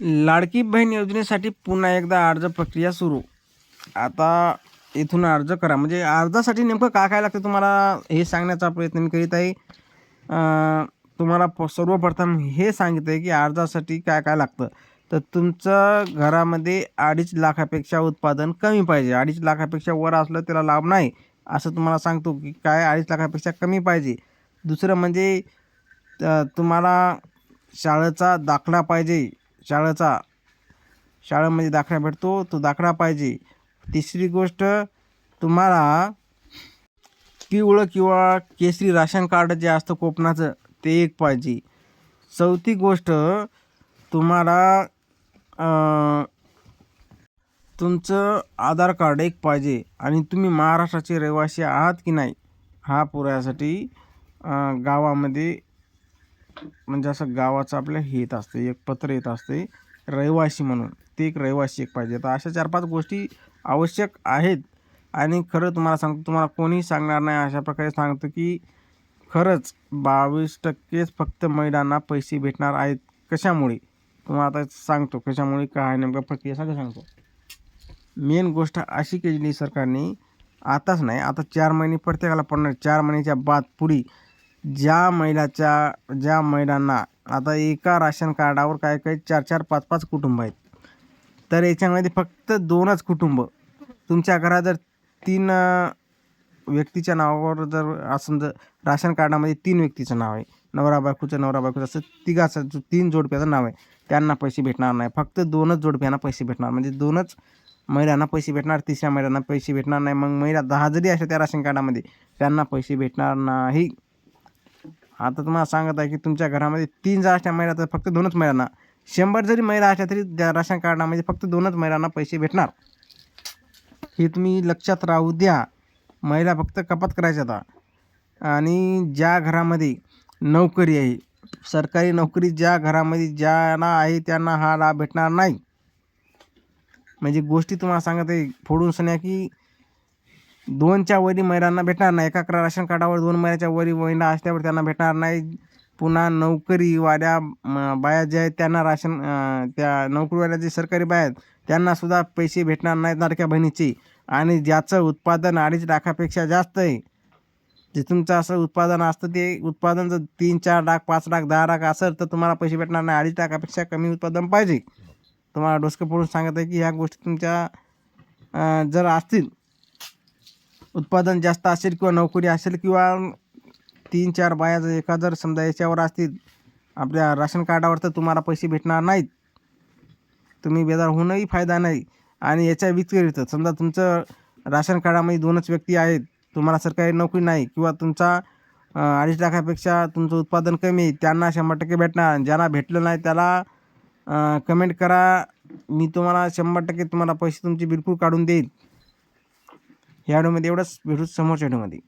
लाडकी बहीण योजनेसाठी पुन्हा एकदा अर्ज प्रक्रिया सुरू. आता इथून अर्ज करा. म्हणजे अर्जासाठी नेमकं काय काय लागतं तुम्हाला हे सांगण्याचा प्रयत्न मी करीत आहे. तुम्हाला प सर्वप्रथम हे सांगितलं आहे की अर्जासाठी काय काय लागतं. तर तुमचं घरामध्ये अडीच लाखापेक्षा उत्पादन कमी पाहिजे. अडीच लाखापेक्षा वर असलं त्याला लाभ नाही. असं तुम्हाला सांगतो की काय अडीच लाखापेक्षा कमी पाहिजे. दुसरं म्हणजे तुम्हाला शाळेचा दाखला पाहिजे. शाळेचा शाळेमध्ये दाखला भेटतो. तो दाखला पाहिजे. तिसरी गोष्ट तुम्हाला पिवळं किंवा केसरी राशन कार्ड जे असतं कोकणाचं ते एक पाहिजे. चौथी गोष्ट तुम्हाला तुमचं आधार कार्ड एक पाहिजे. आणि तुम्ही महाराष्ट्राचे रहिवासी आहात की नाही हा पुरासाठी गावामध्ये म्हणजे असं गावाचं आपल्या हे येत असते एक पत्र येत असते रहिवासी म्हणून. ते एक रहिवासी एक पाहिजे. तर अशा चार पाच गोष्टी आवश्यक आहेत. आणि खरं तुम्हाला सांगतो तुम्हाला कोणीही सांगणार नाही अशा प्रकारे सांगतो की खरंच बावीस टक्केच फक्त महिलांना पैसे भेटणार आहेत. कशामुळे? तुम्हाला आता सांगतो कशामुळे काय नेमका प्रक्रिया सगळं सांगतो. मेन गोष्ट अशी केलेली सरकारने आताच नाही आता चार महिने प्रत्येकाला पडणार. चार महिन्याच्या बाद पुढे ज्या महिलाच्या ज्या महिलांना आता एका राशन कार्डावर काय काय चार चार पाच पाच कुटुंब आहेत. तर याच्यामध्ये फक्त दोनच कुटुंब. तुमच्या घरात जर तीन व्यक्तीच्या नावावर जर असं जर राशन कार्डामध्ये तीन व्यक्तीचं नाव आहे नवरा बायकोचं नवरा बायकोचं असं तिघाचं जो तीन जोडप्याचं नाव आहे त्यांना पैसे भेटणार नाही. फक्त दोनच जोडप्यांना पैसे भेटणार. म्हणजे दोनच महिलांना पैसे भेटणार तिसऱ्या महिलांना पैसे भेटणार नाही. मग महिला दहा जरी अशा त्या राशन कार्डामध्ये त्यांना पैसे भेटणार नाही. आता तुम्हाला सांगत आहे की तुमच्या घरामध्ये तीन जर असल्या महिला तर फक्त दोनच महिलांना. शंभर जरी महिला असल्या तरी त्या राशन कार्डामध्ये फक्त दोनच महिलांना पैसे भेटणार. हे तुम्ही लक्षात राहू द्या. महिला फक्त कपात करायच्या आता. आणि ज्या घरामध्ये नोकरी आहे सरकारी नोकरी ज्या घरामध्ये ज्यांना आहे त्यांना हा लाभ भेटणार नाही. म्हणजे गोष्टी तुम्हाला सांगत आहे फोडून सण्या की दोनच्या वरी महिलांना भेटणार नाही. एका राशन कार्डावर दोन महिन्याच्या वरी महिला असल्यावर त्यांना भेटणार नाही. पुन्हा नोकरीवाल्या बाया ज्या आहेत त्यांना राशन त्या नोकरीवाल्या जे सरकारी बाया आहेत त्यांनासुद्धा पैसे भेटणार नाहीत लाडक्या बहिणीचे. आणि ज्याचं उत्पादन अडीच लाखापेक्षा जास्त आहे जे तुमचं असं उत्पादन असतं ते उत्पादन जर तीन चार लाख पाच लाख दहा लाख असेल तर तुम्हाला पैसे भेटणार नाही. अडीच लाखापेक्षा कमी उत्पादन पाहिजे. तुम्हाला डोसकं पडून सांगत आहे की ह्या गोष्टी तुमच्या जर असतील उत्पादन जास्त असेल किंवा नोकरी असेल किंवा तीन चार बाया जर एका जर समजा याच्यावर असतील आपल्या राशन कार्डावर तर तुम्हाला पैसे भेटणार नाहीत. तुम्ही बेजार होऊनही फायदा नाही. आणि याच्या व्यतिरिक्त समजा तुमचं राशन कार्डामध्ये दोनच व्यक्ती आहेत तुम्हाला सरकारी नोकरी नाही किंवा तुमचा अडीच लाखापेक्षा तुमचं उत्पादन कमी आहे त्यांना शंभर टक्के भेटणार. ज्यांना भेटलं नाही त्याला कमेंट करा. मी तुम्हाला शंभर टक्के तुम्हाला पैसे तुमचे बिलकुल काढून देईल ह्या व्हिडिओमध्ये एवढंच भेटू समोरच्या व्हिडिओमध्ये